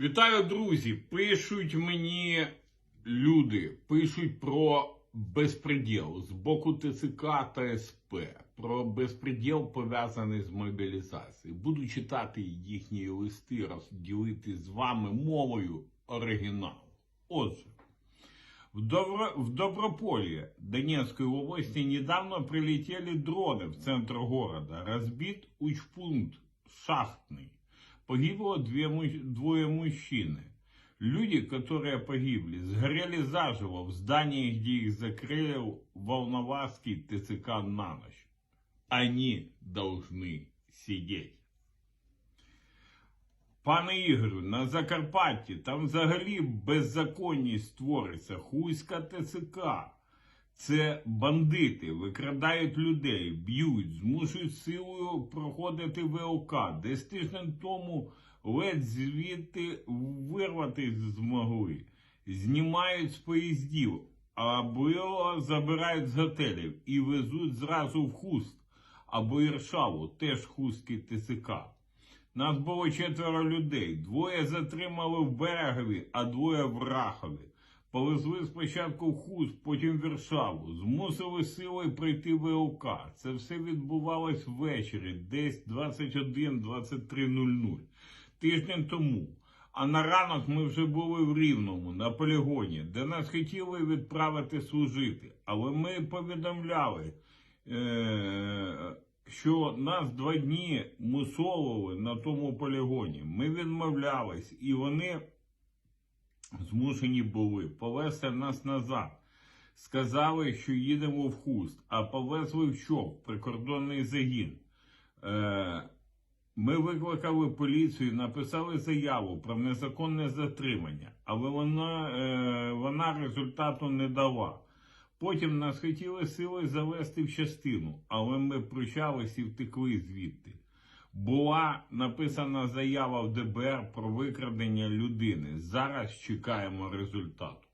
Вітаю, друзі! Пишуть мені люди, пишуть про безпреділ з боку ТЦК та СП, про безпреділ пов'язаний з мобілізацією. Буду читати їхні листи, розділити з вами мовою оригіналу. Отже, в, Добро... в Доброполье Донецкой области недавно прилетели дроны в центр города. Разбит учпункт шахтный Погибло две, му- двое мужчины. Люди, которые погибли, сгорели заживо в здании, где их закрыл Волноваский ТЦК на ночь. Они должны сидеть. Пане Ігорю, на Закарпатті там взагалі беззаконність твориться. Хуйська ТЦК. Це бандити, викрадають людей, б'ють, змушують силою проходити ВЛК. Десь тиждень тому ледь звідти вирватися змогли. Знімають з поїздів, або забирають з готелів і везуть зразу в хуст або Іршаву, теж хустки ТЦК. Нас було четверо людей. Двоє затримали в берегові, а двоє в Рахові. Повезли спочатку в Хуст, потім в Віршаву. Змусили силою пройти ВЛК. Це все відбувалось ввечері, десь 21-23.00. Тиждень тому. А на ранок ми вже були в Рівному, на полігоні, де нас хотіли відправити служити. Але ми повідомляли, е- що нас два дні мусолили на тому полігоні. Ми відмовлялись, і вони змушені були повезти нас назад. Сказали, що їдемо в хуст, а повезли в? В прикордонний загін. Е, ми викликали поліцію, написали заяву про незаконне затримання, але вона, е, вона результату не дала. Потім нас хотіли силою завести в частину, але ми прощались і втекли звідти. Була написана заява в ДБР про викрадення людини. Зараз чекаємо результату.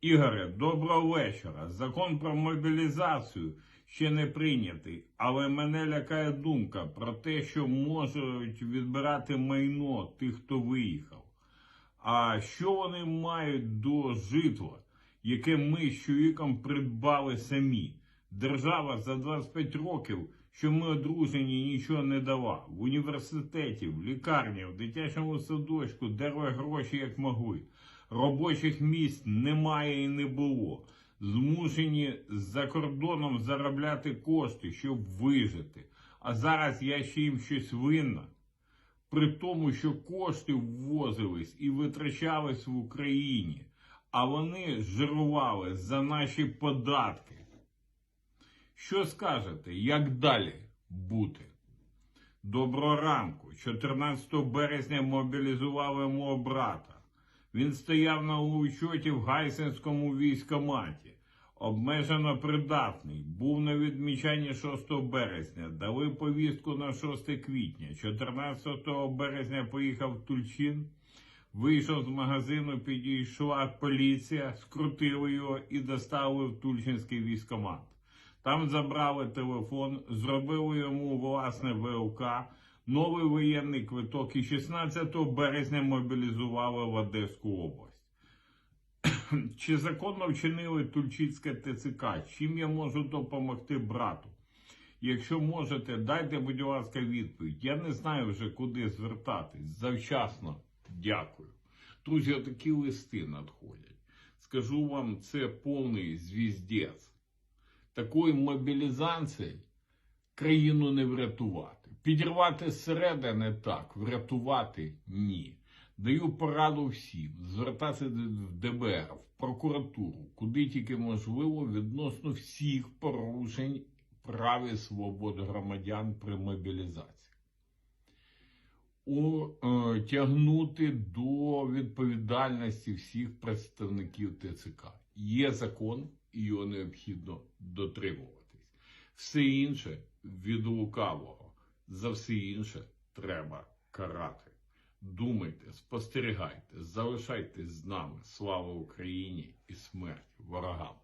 Ігоре, доброго вечора. Закон про мобілізацію ще не прийнятий, але мене лякає думка про те, що можуть відбирати майно тих, хто виїхав. А що вони мають до житла, яке ми з чоловіком придбали самі? Держава за 25 років, що ми одружені, нічого не дала. В університеті, в лікарні, в дитячому садочку дерли гроші як могли. Робочих місць немає і не було. Змушені за кордоном заробляти кошти, щоб вижити. А зараз я ще їм щось винна при тому, що кошти ввозились і витрачались в Україні, а вони жирували за наші податки. Що скажете, як далі бути? Доброго ранку. 14 березня мобілізували мого брата. Він стояв на учоті в Гайсинському військоматі. Обмежено придатний. Був на відмічанні 6 березня. Дали повістку на 6 квітня. 14 березня поїхав в Тульчин. Вийшов з магазину, підійшла поліція, скрутили його і доставили в Тульчинський військомат. Там забрали телефон, зробили йому власне ВЛК, новий воєнний квиток і 16 березня мобілізували в Одеську область. Чи законно вчинили Тульчицьке ТЦК? Чим я можу допомогти брату? Якщо можете, дайте, будь ласка, відповідь. Я не знаю вже, куди звертатись. Завчасно дякую. Друзі, такі листи надходять. Скажу вам, це повний звіздець. Такої мобілізації країну не врятувати. Підірвати зсередини так, врятувати ні. Даю пораду всім звертатися в ДБР, в прокуратуру, куди тільки можливо, відносно всіх порушень прав і свобод громадян при мобілізації. Е, тягнути до відповідальності всіх представників ТЦК. Є закон, і його необхідно дотримуватись. Все інше від лукавого. За все інше треба карати. Думайте, спостерігайте, залишайтесь з нами. Слава Україні і смерть ворогам!